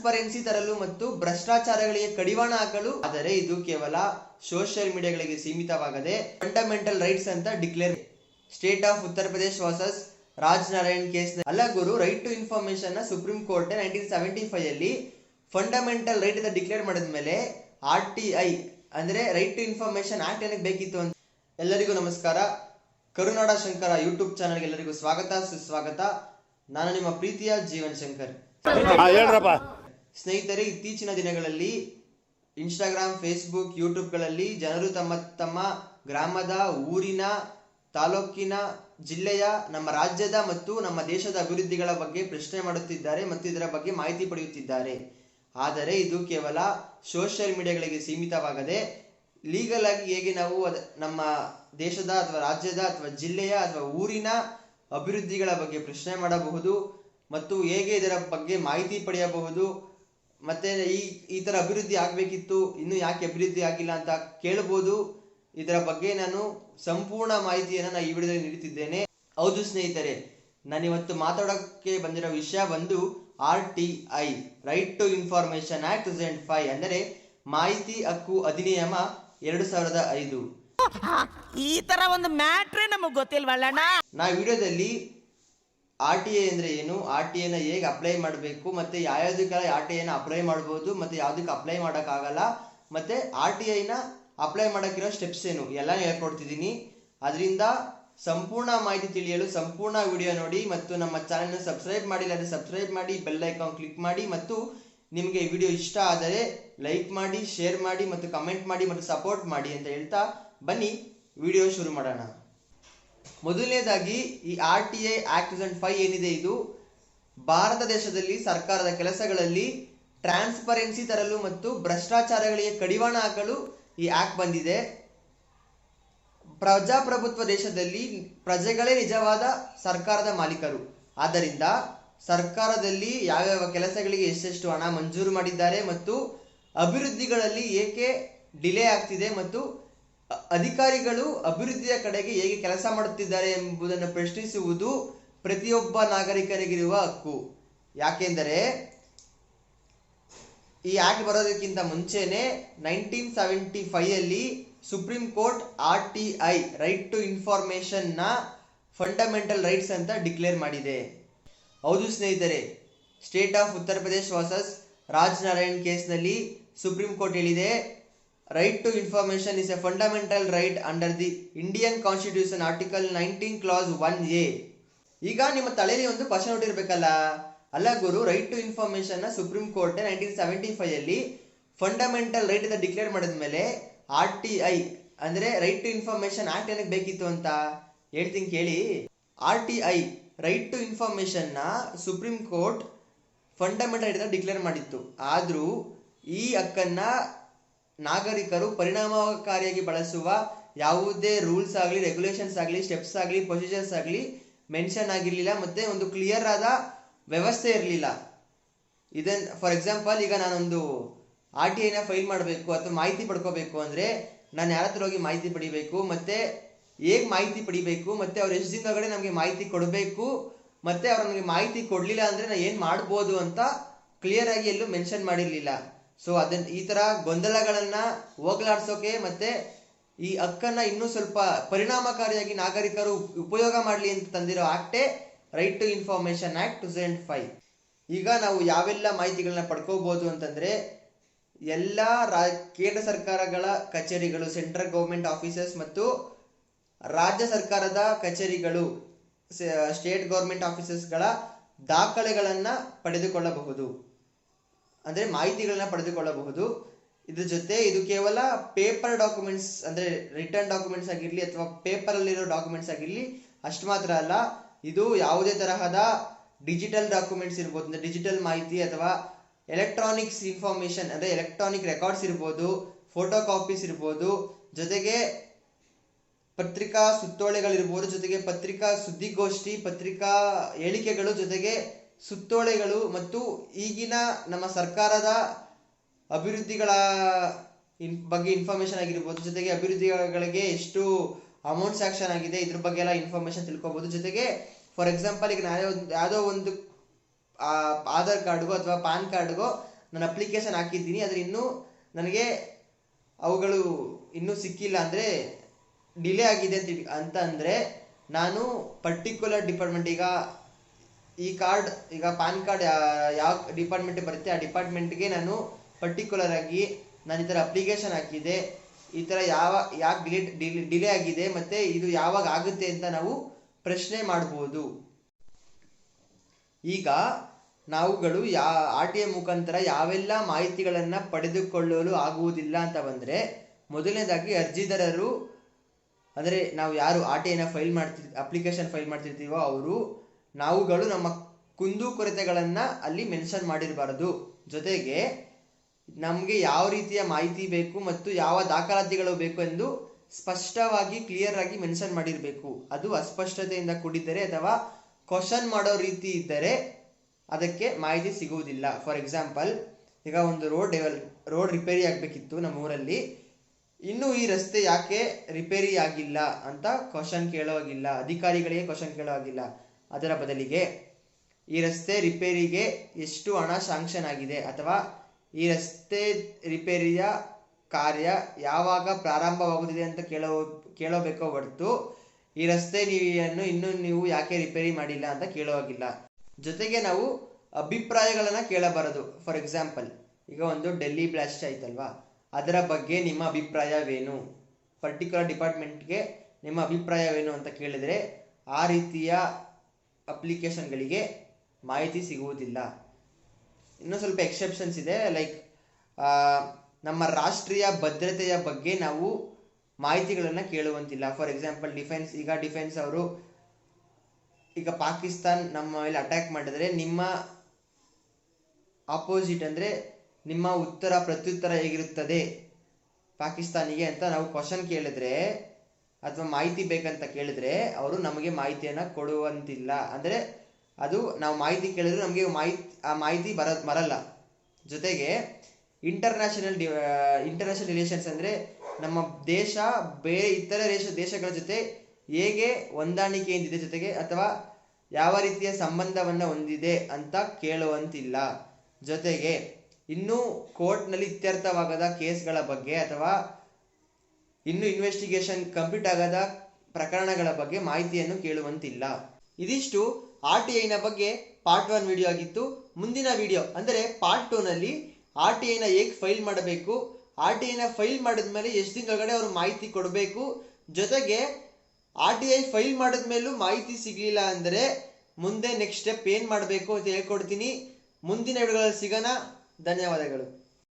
Transparency ತರಲು ಮತ್ತು ಭ್ರಷ್ಟಾಚಾರಗಳಿಗೆ ಕಡಿವಾಣ ಹಾಕಲು, ಆದರೆ ಇದು ಕೇವಲ ಸೋಷಿಯಲ್ ಮೀಡಿಯಾಗಳಿಗೆ ಸೀಮಿತವಾಗದೆ ಫಂಡಮೆಂಟಲ್ ರೈಟ್ಸ್ ಅಂತ declare state of Uttar Pradesh versus Raj Narayan case ಅಲ್ಲ ಗುರು right to ಇನ್ಫಾರ್ಮೇಶನ್ನ supreme court nineteen seventy five ಅಲ್ಲಿ ಫಂಡಮೆಂಟಲ್ ರೈಟ್ ಅಂತ ಡಿಕ್ಲೇರ್ ಮಾಡಿದ್ಮೇಲೆ ಆರ್ ಟಿ ಐ ಅಂದ್ರೆ ರೈಟ್ ಟು ಇನ್ಫಾರ್ಮೇಶನ್ ಆಕ್ಟ್ ಏನಕ್ಕೆ ಬೇಕಿತ್ತು ಅಂತ ಎಲ್ಲರಿಗೂ ನಮಸ್ಕಾರ. ಕರುನಾಡ ಶಂಕರ ಯೂಟ್ಯೂಬ್ ಚಾನಲ್ಗೆ ಎಲ್ಲರಿಗೂ ಸ್ವಾಗತ, ಸುಸ್ವಾಗತ. ನಾನು ನಿಮ್ಮ ಪ್ರೀತಿಯ ಜೀವನ್ ಶಂಕರ್. ಹೇಳ್ರಪ್ಪ. ಸ್ನೇಹಿತರೆ, ಇತ್ತೀಚಿನ ದಿನಗಳಲ್ಲಿ ಇನ್ಸ್ಟಾಗ್ರಾಮ್ ಫೇಸ್ಬುಕ್ ಯೂಟ್ಯೂಬ್ಗಳಲ್ಲಿ ಜನರು ತಮ್ಮ ತಮ್ಮ ಗ್ರಾಮದ, ಊರಿನ, ತಾಲೂಕಿನ, ಜಿಲ್ಲೆಯ, ನಮ್ಮ ರಾಜ್ಯದ ಮತ್ತು ನಮ್ಮ ದೇಶದ ಅಭಿವೃದ್ಧಿಗಳ ಬಗ್ಗೆ ಪ್ರಶ್ನೆ ಮಾಡುತ್ತಿದ್ದಾರೆ ಮತ್ತು ಇದರ ಬಗ್ಗೆ ಮಾಹಿತಿ ಪಡೆಯುತ್ತಿದ್ದಾರೆ. ಆದರೆ ಇದು ಕೇವಲ ಸೋಷಿಯಲ್ ಮೀಡಿಯಾಗಳಿಗೆ ಸೀಮಿತವಾಗದೆ ಲೀಗಲ್ ಆಗಿ ಹೇಗೆ ನಾವು ನಮ್ಮ ದೇಶದ ಅಥವಾ ರಾಜ್ಯದ ಅಥವಾ ಜಿಲ್ಲೆಯ ಅಥವಾ ಊರಿನ ಅಭಿವೃದ್ಧಿಗಳ ಬಗ್ಗೆ ಪ್ರಶ್ನೆ ಮಾಡಬಹುದು ಮತ್ತು ಹೇಗೆ ಇದರ ಬಗ್ಗೆ ಮಾಹಿತಿ ಪಡೆಯಬಹುದು ಮತ್ತೆ ಈ ಈ ತರ ಅಭಿವೃದ್ಧಿ ಆಗ್ಬೇಕಿತ್ತು ಇನ್ನು ಯಾಕೆ ಅಭಿವೃದ್ಧಿ ಆಗಿಲ್ಲ ಅಂತ ಕೇಳಬಹುದು ಇದರ ಬಗ್ಗೆ ನಾನು ಸಂಪೂರ್ಣ ಮಾಹಿತಿಯನ್ನು ನಾನು ಈ ವಿಡಿಯೋದಲ್ಲಿ ನೀಡುತ್ತಿದ್ದೇನೆ. ಹೌದು ಸ್ನೇಹಿತರೆ ನಾನು ಇವತ್ತು ಮಾತಾಡೋಕ್ಕೆ ಬಂದಿರೋ ವಿಷಯ ಬಂದು R T I right to information act two thousand five ಅಂದರೆ ಮಾಹಿತಿ ಹಕ್ಕು ಅಧಿನಿಯಮ ಎರಡು ಸಾವಿರದ ಐದು. ಈ ತರ ಒಂದು ಮ್ಯಾಟ್ರೇ ನಮಗೆ ಗೊತ್ತಿಲ್ವಲ್ಲಣ್ಣ? ನಾ ವಿಡಿಯೋದಲ್ಲಿ ಆರ್ ಟಿ ಎ ಅಂದ್ರೆ ಏನು? ಆರ್ ಟಿ ಎನ ಹೇಗೆ ಅಪ್ಲೈ ಮಾಡಬೇಕು? ಮತ್ತೆ ಯಾವ್ಯಾವ್ದಕ್ಕೆಲ್ಲ ಆರ್ ಟಿ ಐನ ಅಪ್ಲೈ ಮಾಡ್ಬೋದು? ಮತ್ತೆ ಯಾವುದಕ್ಕೆ ಅಪ್ಲೈ ಮಾಡೋಕ್ಕಾಗಲ್ಲ? ಮತ್ತೆ ಆರ್ ಟಿ ಐನ ಅಪ್ಲೈ ಮಾಡೋಕ್ಕಿರೋ ಸ್ಟೆಪ್ಸ್ ಏನು? ಎಲ್ಲ ಹೇಳ್ಕೊಡ್ತಿದ್ದೀನಿ. ಅದರಿಂದ ಸಂಪೂರ್ಣ ಮಾಹಿತಿ ತಿಳಿಯಲು ಸಂಪೂರ್ಣ ವಿಡಿಯೋ ನೋಡಿ ಮತ್ತು ನಮ್ಮ ಚಾನಲ್ನ ಸಬ್ಸ್ಕ್ರೈಬ್ ಮಾಡಿಲ್ಲ ಅಂದರೆ ಸಬ್ಸ್ಕ್ರೈಬ್ ಮಾಡಿ ಬೆಲ್ ಐಕಾನ್ ಕ್ಲಿಕ್ ಮಾಡಿ ಮತ್ತು ನಿಮಗೆ ವಿಡಿಯೋ ಇಷ್ಟ ಆದರೆ ಲೈಕ್ ಮಾಡಿ ಶೇರ್ ಮಾಡಿ ಮತ್ತು ಕಮೆಂಟ್ ಮಾಡಿ ಮತ್ತು ಸಪೋರ್ಟ್ ಮಾಡಿ ಅಂತ ಹೇಳ್ತಾ ಬನ್ನಿ. ವಿಡಿಯೋ ಶುರು ಮಾಡೋಣ. ಮೊದಲನೇದಾಗಿ ಈ R T I act thousand five ಏನಿದೆ ಇದು? ಭಾರತ ದೇಶದಲ್ಲಿ ಸರ್ಕಾರದ ಕೆಲಸಗಳಲ್ಲಿ ಟ್ರಾನ್ಸ್ಪರೆನ್ಸಿ ತರಲು ಮತ್ತು ಭ್ರಷ್ಟಾಚಾರಗಳಿಗೆ ಕಡಿವಾಣ ಹಾಕಲು ಈ ಆಕ್ಟ್ ಬಂದಿದೆ. ಪ್ರಜಾಪ್ರಭುತ್ವ ದೇಶದಲ್ಲಿ ಪ್ರಜೆಗಳೇ ನಿಜವಾದ ಸರ್ಕಾರದ ಮಾಲೀಕರು. ಆದ್ದರಿಂದ ಸರ್ಕಾರದಲ್ಲಿ ಯಾವ್ಯಾವ ಕೆಲಸಗಳಿಗೆ ಎಷ್ಟೆಷ್ಟು ಹಣ ಮಂಜೂರು ಮಾಡಿದ್ದಾರೆ ಮತ್ತು ಅಭಿವೃದ್ಧಿಗಳಲ್ಲಿ ಏಕೆ ಡಿಲೇ ಆಗ್ತಿದೆ ಮತ್ತು ಅಧಿಕಾರಿಗಳು ಅಭಿವೃದ್ಧಿಯ ಕಡೆಗೆ ಹೇಗೆ ಕೆಲಸ ಮಾಡುತ್ತಿದ್ದಾರೆ ಎಂಬುದನ್ನು ಪ್ರಶ್ನಿಸುವುದು ಪ್ರತಿಯೊಬ್ಬ ನಾಗರಿಕರಿಗಿರುವ ಹಕ್ಕು. ಯಾಕೆಂದರೆ, ಈ ಆಕ್ಟ್ ಬರೋದಕ್ಕಿಂತ ಮುಂಚೆನೆ ನೈನ್ಟೀನ್ ಸೆವೆಂಟಿ ಫೈವ್ ಅಲ್ಲಿ supreme court R T I right to ಇನ್ಫಾರ್ಮೇಶನ್ನ fundamental rights ಅಂತ ಡಿಕ್ಲೇರ್ ಮಾಡಿದೆ. ಹೌದು ಸ್ನೇಹಿತರೆ state of Uttar Pradesh versus Raj Narayan ಕೇಸ್ನಲ್ಲಿ ಸುಪ್ರೀಂ ಕೋರ್ಟ್ ಹೇಳಿದೆ right to information is fundamental right under the Indian constitution article nineteen clause one A ಈಗ ನಿಮ್ಮ ತಲೆಯಲ್ಲಿ ಒಂದು ಕ್ವಶನ್ ಇರಬೇಕಲ್ಲ ಅಲ್ಲ ಗುರು right to information supreme court nineteen seventy five ಅಲ್ಲಿ ಫಂಡಮೆಂಟಲ್ ರೈಟ್ ಅಂತ ಡಿಕ್ಲೇರ್ ಮಾಡಿದ್ಮೇಲೆ ಆರ್ ಟಿ ಐ ಅಂದ್ರೆ ರೈಟ್ ಟು ಇನ್ಫಾರ್ಮೇಶನ್ ಆಕ್ಟ್ ಏನಕ್ಕೆ ಬೇಕಿತ್ತು ಅಂತ ಹೇಳ್ತೀನಿ ಕೇಳಿ. R T I right to ಇನ್ಫಾರ್ಮೇಶನ್ನ supreme court fundamental right ಅಂತ ಡಿಕ್ಲೇರ್ ಮಾಡಿತ್ತು. ಆದ್ರೂ ಈ ಹಕ್ಕನ್ನ ನಾಗರಿಕರು ಪರಿಣಾಮಕಾರಿಯಾಗಿ ಬಳಸುವ ಯಾವುದೇ ರೂಲ್ಸ್ ಆಗಲಿ ರೆಗ್ಯುಲೇಷನ್ಸ್ ಆಗಲಿ ಸ್ಟೆಪ್ಸ್ ಆಗಲಿ ಪ್ರೊಸೀಜರ್ಸ್ ಆಗಲಿ ಮೆನ್ಷನ್ ಆಗಿರಲಿಲ್ಲ ಮತ್ತೆ ಒಂದು ಕ್ಲಿಯರ್ ಆದ ವ್ಯವಸ್ಥೆ ಇರಲಿಲ್ಲ. ಇದನ್ ಫಾರ್ ಎಕ್ಸಾಂಪಲ್ ಈಗ ನಾನೊಂದು ಆರ್ ಟಿ ಐನ ಫೈಲ್ ಮಾಡಬೇಕು ಅಥವಾ ಮಾಹಿತಿ ಪಡ್ಕೋಬೇಕು ಅಂದರೆ ನಾನು ಯಾರ ಹತ್ರ ಹೋಗಿ ಮಾಹಿತಿ ಪಡಿಬೇಕು, ಮತ್ತೆ ಹೇಗೆ ಮಾಹಿತಿ ಪಡಿಬೇಕು, ಮತ್ತೆ ಅವ್ರು ಎಷ್ಟು ದಿನದೊಳಗಡೆ ನಮಗೆ ಮಾಹಿತಿ ಕೊಡಬೇಕು, ಮತ್ತೆ ಅವ್ರು ನಮಗೆ ಮಾಹಿತಿ ಕೊಡಲಿಲ್ಲ ಅಂದರೆ ನಾನು ಏನು ಮಾಡ್ಬೋದು ಅಂತ ಕ್ಲಿಯರ್ ಆಗಿ ಎಲ್ಲೂ ಮೆನ್ಷನ್ ಮಾಡಿರಲಿಲ್ಲ. ಸೊ ಅದನ್ನ ಈ ಥರ ಗೊಂದಲಗಳನ್ನ ಹೋಗಲಾಡ್ಸೋಕೆ ಮತ್ತೆ ಈ ಹಕ್ಕನ್ನ ಇನ್ನೂ ಸ್ವಲ್ಪ ಪರಿಣಾಮಕಾರಿಯಾಗಿ ನಾಗರಿಕರು ಉಪಯೋಗ ಮಾಡಲಿ ಅಂತ ತಂದಿರೋ ಆಕ್ಟೇ right to information act two thousand five ಈಗ ನಾವು ಯಾವೆಲ್ಲ ಮಾಹಿತಿಗಳನ್ನ ಪಡ್ಕೋಬಹುದು ಅಂತಂದ್ರೆ, ಎಲ್ಲ ರಾ ಕೇಂದ್ರ ಸರ್ಕಾರಗಳ ಕಚೇರಿಗಳು, ಸೆಂಟ್ರಲ್ ಗೌರ್ಮೆಂಟ್ ಆಫೀಸಸ್ ಮತ್ತು ರಾಜ್ಯ ಸರ್ಕಾರದ ಕಚೇರಿಗಳು ಸ್ಟೇಟ್ ಗೌರ್ಮೆಂಟ್ ಆಫೀಸಸ್ಗಳ ದಾಖಲೆಗಳನ್ನು ಪಡೆದುಕೊಳ್ಳಬಹುದು. ಅಂದ್ರೆ ಮಾಹಿತಿಗಳನ್ನ ಪಡೆದುಕೊಳ್ಳಬಹುದು. ಇದ್ರ ಜೊತೆ ಇದು ಕೇವಲ ಪೇಪರ್ ಡಾಕ್ಯುಮೆಂಟ್ಸ್ ಅಂದರೆ ರಿಟರ್ನ್ ಡಾಕ್ಯುಮೆಂಟ್ಸ್ ಆಗಿರಲಿ ಅಥವಾ ಪೇಪರಲ್ಲಿರೋ ಡಾಕ್ಯುಮೆಂಟ್ಸ್ ಆಗಿರಲಿ ಅಷ್ಟು ಮಾತ್ರ ಅಲ್ಲ, ಇದು ಯಾವುದೇ ತರಹದ ಡಿಜಿಟಲ್ ಡಾಕ್ಯುಮೆಂಟ್ಸ್ ಇರ್ಬೋದು, ಅಂದರೆ ಡಿಜಿಟಲ್ ಮಾಹಿತಿ ಅಥವಾ ಎಲೆಕ್ಟ್ರಾನಿಕ್ಸ್ ಇನ್ಫಾರ್ಮೇಷನ್ ಅಂದರೆ ಎಲೆಕ್ಟ್ರಾನಿಕ್ ರೆಕಾರ್ಡ್ಸ್ ಇರ್ಬೋದು ಫೋಟೋ ಕಾಪೀಸ್ ಇರ್ಬೋದು, ಜೊತೆಗೆ ಪತ್ರಿಕಾ ಸುತ್ತೋಳೆಗಳಿರ್ಬೋದು ಜೊತೆಗೆ ಪತ್ರಿಕಾ ಸುದ್ದಿಗೋಷ್ಠಿ, ಪತ್ರಿಕಾ ಹೇಳಿಕೆಗಳು, ಜೊತೆಗೆ ಸುತ್ತೋಲೆಗಳು ಮತ್ತು ಈಗಿನ ನಮ್ಮ ಸರ್ಕಾರದ ಅಭಿವೃದ್ಧಿಗಳ ಇನ್ ಬಗ್ಗೆ ಇನ್ಫಾರ್ಮೇಷನ್ ಆಗಿರ್ಬೋದು. ಜೊತೆಗೆ ಅಭಿವೃದ್ಧಿಗಳಿಗೆ ಎಷ್ಟು ಅಮೌಂಟ್ ಸ್ಯಾಕ್ಷನ್ ಆಗಿದೆ, ಇದ್ರ ಬಗ್ಗೆ ಎಲ್ಲ ಇನ್ಫಾರ್ಮೇಶನ್ ತಿಳ್ಕೊಬೋದು. ಜೊತೆಗೆ ಫಾರ್ ಎಕ್ಸಾಂಪಲ್ ಈಗ ನಾನು ಯಾವುದೋ ಒಂದು ಆಧಾರ್ ಕಾರ್ಡ್ಗೋ ಅಥವಾ ಪ್ಯಾನ್ ಕಾರ್ಡ್ಗೋ ನಾನು ಅಪ್ಲಿಕೇಶನ್ ಹಾಕಿದ್ದೀನಿ. ಆದರೆ ಇನ್ನೂ ನನಗೆ ಅವುಗಳು ಇನ್ನೂ ಸಿಕ್ಕಿಲ್ಲ ಅಂದರೆ ಡಿಲೇ ಆಗಿದೆ ಅಂತ ಅಂತ ಅಂದರೆ ನಾನು ಪರ್ಟಿಕ್ಯುಲರ್ ಡಿಪಾರ್ಟ್ಮೆಂಟ್ ಈಗ ಈ ಕಾರ್ಡ್, ಈಗ ಪಾನ್ ಕಾರ್ಡ್ ಯಾವ ಡಿಪಾರ್ಟ್ಮೆಂಟ್ ಬರುತ್ತೆ, ಆ ಡಿಪಾರ್ಟ್ಮೆಂಟ್ಗೆ ನಾನು ಪರ್ಟಿಕ್ಯುಲರ್ ಆಗಿ ನಾನು ಈ ಥರ ಅಪ್ಲಿಕೇಶನ್ ಹಾಕಿದೆ. ಈ ಥರ ಯಾವ, ಯಾಕೆ ಡಿಲೇ ಡಿಲೇ ಆಗಿದೆ, ಮತ್ತು ಇದು ಯಾವಾಗ ಆಗುತ್ತೆ ಅಂತ ನಾವು ಪ್ರಶ್ನೆ ಮಾಡ್ಬೋದು. ಈಗ ನಾವುಗಳು ಯಾ ಆರ್ ಟಿ ಎ ಮುಖಾಂತರ ಯಾವೆಲ್ಲ ಮಾಹಿತಿಗಳನ್ನು ಪಡೆದುಕೊಳ್ಳಲು ಆಗುವುದಿಲ್ಲ ಅಂತ ಬಂದರೆ, ಮೊದಲನೇದಾಗಿ ಅರ್ಜಿದಾರರು, ಅಂದರೆ ನಾವು ಯಾರು ಆರ್ ಟಿ ಐನ ಫೈಲ್ ಮಾಡ್ತಿ ಅಪ್ಲಿಕೇಶನ್ ಫೈಲ್ ಮಾಡ್ತಿರ್ತೀವೋ ಅವರು ನಾವುಗಳು ನಮ್ಮ ಕುಂದು ಕೊರತೆಗಳನ್ನು ಅಲ್ಲಿ ಮೆನ್ಷನ್ ಮಾಡಿರಬಾರದು. ಜೊತೆಗೆ ನಮಗೆ ಯಾವ ರೀತಿಯ ಮಾಹಿತಿ ಬೇಕು ಮತ್ತು ಯಾವ ದಾಖಲಾತಿಗಳು ಬೇಕು ಎಂದು ಸ್ಪಷ್ಟವಾಗಿ ಕ್ಲಿಯರ್ ಆಗಿ ಮೆನ್ಷನ್ ಮಾಡಿರಬೇಕು. ಅದು ಅಸ್ಪಷ್ಟತೆಯಿಂದ ಕೂಡಿದ್ದರೆ ಅಥವಾ ಕ್ವಶನ್ ಮಾಡೋ ರೀತಿ ಇದ್ದರೆ ಅದಕ್ಕೆ ಮಾಹಿತಿ ಸಿಗುವುದಿಲ್ಲ. ಫಾರ್ ಎಕ್ಸಾಂಪಲ್ ಈಗ ಒಂದು ರೋಡ್ ಡೆವಲ್ ರೋಡ್ ರಿಪೇರಿ ಆಗಬೇಕಿತ್ತು ನಮ್ಮ ಊರಲ್ಲಿ ಇನ್ನೂ ಈ ರಸ್ತೆ ಯಾಕೆ ರಿಪೇರಿ ಆಗಿಲ್ಲ ಅಂತ ಕ್ವಶನ್ ಕೇಳೋವಾಗಿಲ್ಲ. ಅಧಿಕಾರಿಗಳಿಗೆ ಕ್ವಶನ್ ಕೇಳೋವಾಗಿಲ್ಲ. ಅದರ ಬದಲಿಗೆ ಈ ರಸ್ತೆ ರಿಪೇರಿಗೆ ಎಷ್ಟು ಹಣ ಶಾಂಕ್ಷನ್ ಆಗಿದೆ ಅಥವಾ ಈ ರಸ್ತೆ ರಿಪೇರಿಯ ಕಾರ್ಯ ಯಾವಾಗ ಪ್ರಾರಂಭವಾಗುತ್ತಿದೆ ಅಂತ ಕೇಳೋ, ಕೇಳಬೇಕೋ ಹೊರತು ಈ ರಸ್ತೆ ನೀವನ್ನು ಇನ್ನೂ ನೀವು ಯಾಕೆ ರಿಪೇರಿ ಮಾಡಿಲ್ಲ ಅಂತ ಕೇಳುವಾಗಿಲ್ಲ ಜೊತೆಗೆ ನಾವು ಅಭಿಪ್ರಾಯಗಳನ್ನು ಕೇಳಬಾರದು. ಫಾರ್ ಎಕ್ಸಾಂಪಲ್ ಈಗ ಒಂದು ಡೆಲ್ಲಿ ಬ್ಲಾಸ್ಟ್ ಆಯ್ತಲ್ವಾ? ಅದರ ಬಗ್ಗೆ ನಿಮ್ಮ ಅಭಿಪ್ರಾಯವೇನು? ಪರ್ಟಿಕ್ಯುಲರ್ ಡಿಪಾರ್ಟ್ಮೆಂಟ್ಗೆ ನಿಮ್ಮ ಅಭಿಪ್ರಾಯವೇನು ಅಂತ ಕೇಳಿದರೆ ಆ ರೀತಿಯ ಅಪ್ಲಿಕೇಶನ್ಗಳಿಗೆ ಮಾಹಿತಿ ಸಿಗುವುದಿಲ್ಲ. ಇನ್ನೂ ಸ್ವಲ್ಪ ಎಕ್ಸೆಪ್ಷನ್ಸ್ ಇದೆ ಲೈಕ್ ನಮ್ಮ ರಾಷ್ಟ್ರೀಯ ಭದ್ರತೆಯ ಬಗ್ಗೆ ನಾವು ಮಾಹಿತಿಗಳನ್ನು ಕೇಳುವಂತಿಲ್ಲ. ಫಾರ್ ಎಕ್ಸಾಂಪಲ್ ಡಿಫೆನ್ಸ್ ಈಗ ಡಿಫೆನ್ಸ್ ಅವರು ಈಗ ಪಾಕಿಸ್ತಾನ್ ನಮ್ಮ ಮೇಲೆ ಅಟ್ಯಾಕ್ ಮಾಡಿದ್ರೆ ನಿಮ್ಮ ಆಪೋಸಿಟ್ ಅಂದರೆ ನಿಮ್ಮ ಉತ್ತರ ಪ್ರತ್ಯುತ್ತರ ಹೇಗಿರುತ್ತದೆ ಪಾಕಿಸ್ತಾನಿಗೆ ಅಂತ ನಾವು ಕ್ವಶನ್ ಕೇಳಿದ್ರೆ ಅಥವಾ ಮಾಹಿತಿ ಬೇಕಂತ ಕೇಳಿದ್ರೆ ಅವರು ನಮಗೆ ಮಾಹಿತಿಯನ್ನು ಕೊಡುವಂತಿಲ್ಲ. ಅಂದರೆ ಅದು ನಾವು ಮಾಹಿತಿ ಕೇಳಿದ್ರೆ ನಮಗೆ ಮಾಹಿತಿ, ಆ ಮಾಹಿತಿ ಬರ, ಬರಲ್ಲ. ಜೊತೆಗೆ ಇಂಟರ್ನ್ಯಾಷನಲ್ ಡಿ ಇಂಟರ್ನ್ಯಾಷನಲ್ ರಿಲೇಷನ್ಸ್ ಅಂದರೆ ನಮ್ಮ ದೇಶ ಬೇರೆ ಇತರ ದೇಶ, ದೇಶಗಳ ಜೊತೆ ಹೇಗೆ ಹೊಂದಾಣಿಕೆಯಿಂದಿದೆ ಜೊತೆಗೆ ಅಥವಾ ಯಾವ ರೀತಿಯ ಸಂಬಂಧವನ್ನು ಹೊಂದಿದೆ ಅಂತ ಕೇಳುವಂತಿಲ್ಲ. ಜೊತೆಗೆ ಇನ್ನೂ ಕೋರ್ಟ್ನಲ್ಲಿ ಇತ್ಯರ್ಥವಾಗದ ಕೇಸ್ಗಳ ಬಗ್ಗೆ ಅಥವಾ ಇನ್ನು ಇನ್ವೆಸ್ಟಿಗೇಷನ್ ಕಂಪ್ಲೀಟ್ ಆಗದ ಪ್ರಕರಣಗಳ ಬಗ್ಗೆ ಮಾಹಿತಿಯನ್ನು ಕೇಳುವಂತಿಲ್ಲ. ಇದಿಷ್ಟು ಆರ್ ಟಿ ಐನ ಬಗ್ಗೆ ಪಾರ್ಟ್ ಒನ್ ವಿಡಿಯೋ ಆಗಿತ್ತು. ಮುಂದಿನ ವಿಡಿಯೋ ಅಂದರೆ ಪಾರ್ಟ್ ಟೂನಲ್ಲಿ ಆರ್ ಟಿ ಐನ ಹೇಗೆ ಫೈಲ್ ಮಾಡಬೇಕು ಆರ್ ಟಿ ಐನ ಫೈಲ್ ಮಾಡಿದ್ಮೇಲೆ ಎಷ್ಟು ತಿಂಗಳೊಳಗಡೆ ಅವರು ಮಾಹಿತಿ ಕೊಡಬೇಕು, ಜೊತೆಗೆ ಆರ್ ಟಿ ಐ ಫೈಲ್ ಮಾಡಿದ್ಮೇಲೂ ಮಾಹಿತಿ ಸಿಗಲಿಲ್ಲ ಅಂದರೆ ಮುಂದೆ ನೆಕ್ಸ್ಟ್ ಸ್ಟೆಪ್ ಏನು ಮಾಡಬೇಕು ಅಂತ ಹೇಳ್ಕೊಡ್ತೀನಿ. ಮುಂದಿನ ವಿಡಿಯೋಗಳಲ್ಲಿ ಸಿಗೋಣ. ಧನ್ಯವಾದಗಳು.